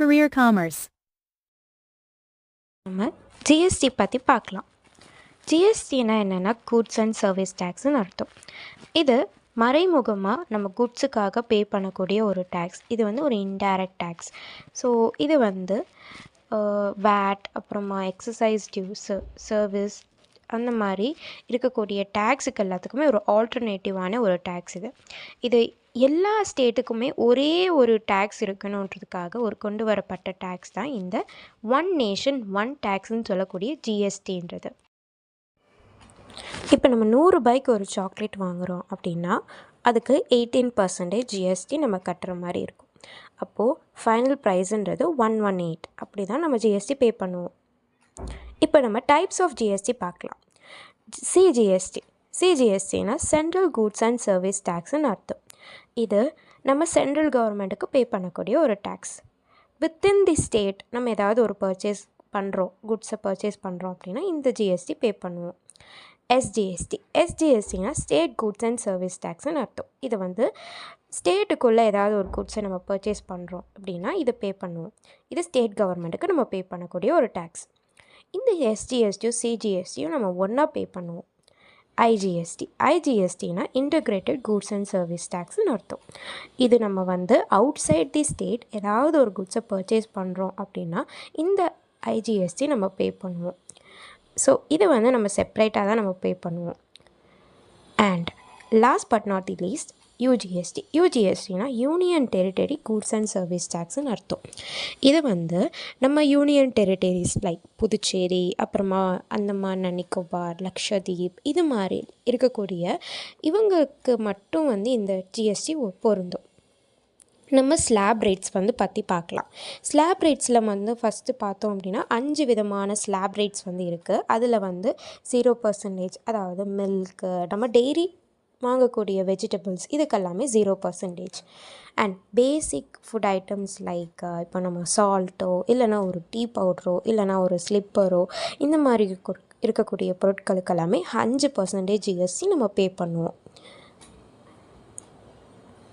career commerce. நம்ம GST பற்றி பார்க்கலாம். ஜிஎஸ்டினா என்னென்னா கூட்ஸ் அண்ட் சர்வீஸ் டேக்ஸ்னு அர்த்தம். இது மறைமுகமாக நம்ம குட்ஸுக்காக பே பண்ணக்கூடிய ஒரு டேக்ஸ் இது வந்து ஒரு இன்டைரக்ட் டேக்ஸ் ஸோ இது வந்து வேட் அப்புறமா எக்ஸசைஸ் டியூஸ் சர்வீஸ் அந்த மாதிரி இருக்கக்கூடிய டேக்ஸுக்கு எல்லாத்துக்குமே ஒரு ஆல்டர்னேட்டிவான ஒரு டேக்ஸ் இது. இது எல்லா ஸ்டேட்டுக்குமே ஒரே ஒரு டேக்ஸ் இருக்கணுன்றதுக்காக ஒரு கொண்டு வரப்பட்ட டேக்ஸ் தான் இந்த ஒன் நேஷன் ஒன் டேக்ஸ்னு சொல்லக்கூடிய ஜிஎஸ்டின்றது இப்போ நம்ம நூறுரூபாய்க்கு ஒரு சாக்லேட் வாங்குகிறோம் அப்படின்னா அதுக்கு எயிட்டீன் பர்சன்டேஜ் ஜிஎஸ்டி நம்ம கட்டுற மாதிரி இருக்கும். அப்போது ஃபைனல் ப்ரைஸுன்றது ஒன் ஒன் எயிட் அப்படி தான் நம்ம ஜிஎஸ்டி பே பண்ணுவோம். இப்போ நம்ம டைப்ஸ் ஆஃப் ஜிஎஸ்டி பார்க்கலாம். சிஜிஎஸ்டி சிஜிஎஸ்டினா சென்ட்ரல் கூட்ஸ் அண்ட் சர்வீஸ் டேக்ஸ்னு அர்த்தம். இது நம்ம சென்ட்ரல் கவர்மெண்ட்டுக்கு பே பண்ணக்கூடிய ஒரு டேக்ஸ் வித்தின் தி ஸ்டேட் நம்ம ஏதாவது ஒரு பர்ச்சேஸ் பண்ணுறோம் குட்ஸை பர்ச்சேஸ் பண்ணுறோம் அப்படின்னா இந்த ஜிஎஸ்டி பே பண்ணுவோம். எஸ்ஜிஎஸ்டி எஸ்ஜிஎஸ்டினா ஸ்டேட் குட்ஸ் அண்ட் சர்வீஸ் டேக்ஸ்னு அர்த்தம். இது வந்து ஸ்டேட்டுக்குள்ளே ஏதாவது ஒரு குட்ஸை நம்ம பர்ச்சேஸ் பண்ணுறோம் அப்படின்னா இதை பே பண்ணுவோம். இது ஸ்டேட் கவர்மெண்ட்டுக்கு நம்ம பே பண்ணக்கூடிய ஒரு டேக்ஸ் இந்த எஸ்ஜிஎஸ்டியும் சிஜிஎஸ்டியும் நம்ம ஒன்றா பே பண்ணுவோம். ஐஜிஎஸ்டி ஐஜிஎஸ்டினா இன்டகிரேட்டட் கூட்ஸ் அண்ட் சர்வீஸ் டேக்ஸ்னு அர்த்தம். இது நம்ம வந்து அவுட் சைட் தி ஸ்டேட் ஏதாவது ஒரு குட்ஸை பர்ச்சேஸ் பண்ணுறோம் அப்படின்னா இந்த ஐஜிஎஸ்டி நம்ம பே பண்ணுவோம். ஸோ இதை வந்து நம்ம செப்ரேட்டாக தான் நம்ம பே பண்ணுவோம். And last but not the least UGST யூஜிஎஸ்டினா union territory goods and service டேக்ஸ்னு அர்த்தம். இது வந்து நம்ம யூனியன் டெரிட்டரிஸ் லைக் புதுச்சேரி அப்புறமா அந்தமான் நிக்கோபார் லக்ஷதீப் இது மாதிரி இருக்கக்கூடிய இவங்களுக்கு மட்டும் வந்து இந்த ஜிஎஸ்டி பொருந்தும். நம்ம ஸ்லாப் ரேட்ஸ் வந்து பற்றி பார்க்கலாம் ஸ்லாப் ரேட்ஸில் வந்து ஃபஸ்ட்டு பார்த்தோம் அப்படின்னா அஞ்சு விதமான ஸ்லாப் ரேட்ஸ் வந்து இருக்குது அதில் வந்து ஜீரோ பர்சன்டேஜ் அதாவது மில்க்கு நம்ம டெய்ரி வாங்கக்கூடிய vegetables இதுக்கெல்லாமே zero percentage and basic food items like இப்போ நம்ம சால்ட்டோ இல்லைனா ஒரு டீ பவுட்ரோ இல்லைனா ஒரு ஸ்லிப்பரோ இந்த மாதிரி இருக்க- இருக்கக்கூடிய பொருட்களுக்கு எல்லாமே அஞ்சு பர்சன்டேஜ் ஜிஎஸ்டி நம்ம பே பண்ணுவோம்.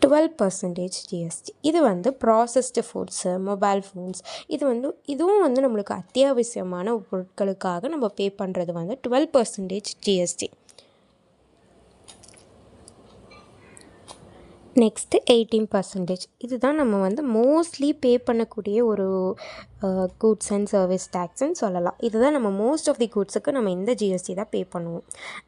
டுவெல் பர்சன்டேஜ் ஜிஎஸ்டி இது வந்து ப்ராசஸ்டு ஃபுட்ஸு மொபைல் ஃபோன்ஸ் இது வந்து இதுவும் வந்து நம்மளுக்கு அத்தியாவசியமான பொருட்களுக்காக நம்ம பே பண்ணுறது வந்து twelve percentage GST next eighteen percentage இதுதான் நம்ம வந்து மோஸ்ட்லி பே பண்ணக்கூடிய ஒரு கூட்ஸ் அண்ட் சர்வீஸ் டேக்ஸ்ன்னு சொல்லலாம். இதுதான் நம்ம மோஸ்ட் ஆஃப் தி கூட்ஸுக்கு நம்ம இந்த ஜிஎஸ்டி தான் பே பண்ணுவோம்.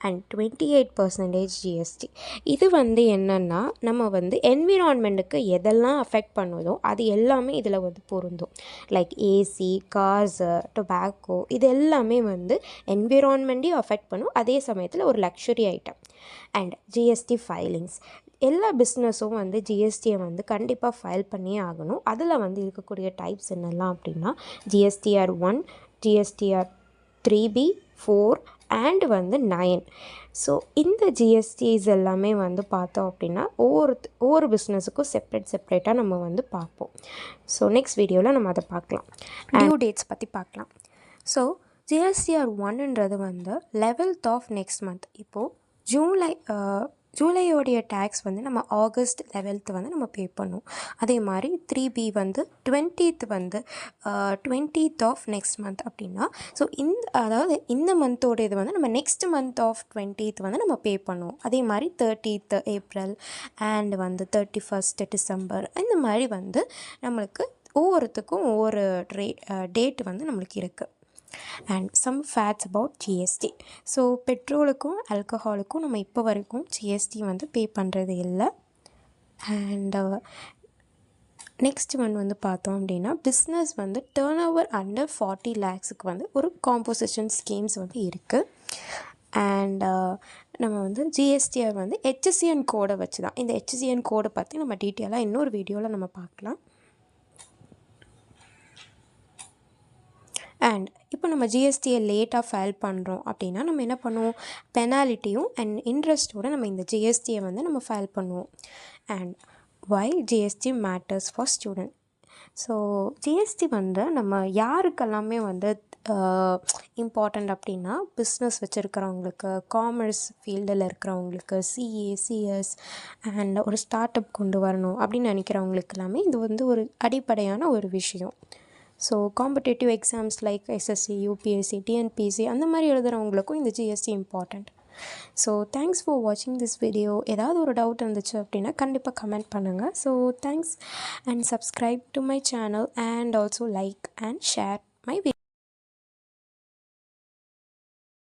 And twenty eight percentage GST இது வந்து என்னென்னா நம்ம வந்து என்விரான்மெண்ட்டுக்கு எதெல்லாம் அஃபெக்ட் பண்ணுதோ அது எல்லாமே இதில் வந்து பொருந்தும். லைக் ஏசி கார்ஸ் டொபாக்கோ இது எல்லாமே வந்து என்விரான்மெண்ட்டையும் அஃபெக்ட் பண்ணும். அதே சமயத்தில் ஒரு luxury item and GST filings எல்லா பிஸ்னஸும் வந்து ஜிஎஸ்டியை வந்து கண்டிப்பாக ஃபைல் பண்ணியே ஆகணும். அதில் வந்து இருக்கக்கூடிய டைப்ஸ் என்னெல்லாம் அப்படின்னா GSTR one GSTR three B four and வந்து நயன் ஸோ இந்த ஜிஎஸ்டிஸ் எல்லாமே வந்து பார்த்தோம் அப்படின்னா ஒவ்வொரு ஒவ்வொரு பிஸ்னஸுக்கும் செப்ரேட் செப்ரேட்டாக நம்ம வந்து பார்ப்போம். ஸோ நெக்ஸ்ட் வீடியோவில் நம்ம அதை பார்க்கலாம். டியூ டேட்ஸ் பற்றி பார்க்கலாம். ஸோ ஜிஎஸ்டிஆர் ஒன்ன்றது வந்து லெவல்த் ஆஃப் நெக்ஸ்ட் மந்த் இப்போது ஜூலை ஜூலையோடைய டேக்ஸ் வந்து நம்ம ஆகஸ்ட் லெவல்த்து வந்து நம்ம பே பண்ணும். அதே மாதிரி த்ரீ பி வந்து டுவெண்ட்டீத் வந்து டுவெண்ட்டீத் ஆஃப் நெக்ஸ்ட் மந்த் அப்படின்னா ஸோ இந்த அதாவது இந்த மந்தோட இது வந்து நம்ம நெக்ஸ்ட் மந்த் ஆஃப் டுவெண்ட்டீத் வந்து நம்ம பே பண்ணுவோம் அதே மாதிரி தேர்ட்டீத் ஏப்ரல் அண்ட் வந்து தேர்ட்டி ஃபஸ்ட் டிசம்பர் இந்த மாதிரி வந்து நம்மளுக்கு ஒவ்வொருத்துக்கும் ஒவ்வொரு ட்ரே டேட் வந்து நம்மளுக்கு இருக்குது and some facts about GST so பெட்ரோலுக்கும் ஆல்கஹாலுக்கும் நம்ம இப்போ வரைக்கும் ஜிஎஸ்டி வந்து பே பண்ணுறது இல்லை. அண்ட் நெக்ஸ்ட் ஒன் வந்து பார்த்தோம் அப்படின்னா பிஸ்னஸ் வந்து டேர்ன் ஓவர் அண்டர் ஃபார்ட்டி லேக்ஸுக்கு வந்து ஒரு காம்போசிஷன் ஸ்கீம்ஸ் வந்து இருக்குது அண்ட் uh, நம்ம வந்து ஜிஎஸ்டிஆர் வந்து ஹெச்எஸ்சிஎன் கோடை வச்சு தான் இந்த ஹெச்எஸ்சிஎன் கோடை பற்றி நம்ம டீட்டெயிலாக இன்னொரு வீடியோவில் நம்ம பார்க்கலாம். அண்ட் இப்போ நம்ம ஜிஎஸ்டியை லேட்டாக ஃபைல் பண்ணுறோம் அப்படின்னா நம்ம என்ன பண்ணுவோம்? பெனாலிட்டியும் அண்ட் இன்ட்ரெஸ்ட்டோட நம்ம இந்த ஜிஎஸ்டியை வந்து நம்ம ஃபைல் பண்ணுவோம். And why GST matters for student so GST வந்து நம்ம யாருக்கெல்லாமே வந்து இம்பார்ட்டண்ட் அப்படின்னா பிஸ்னஸ் வச்சுருக்கிறவங்களுக்கு காமர்ஸ் ஃபீல்டில் இருக்கிறவங்களுக்கு சிஏ சிஎஸ் அண்ட் ஒரு ஸ்டார்ட் அப் கொண்டு வரணும் அப்படின்னு நினைக்கிறவங்களுக்கு எல்லாமே இது வந்து ஒரு அடிப்படையான ஒரு விஷயம். So competitive exams like SSC UPSC TNPSC அந்த மாதிரி எழுதுகிறவங்களுக்கும் இந்த GST important so thanks for வாட்சிங் திஸ் வீடியோ ஏதாவது ஒரு டவுட் இருந்துச்சு அப்படின்னா கண்டிப்பாக கமெண்ட் பண்ணுங்கள் so thanks and subscribe to my channel and also like and share my video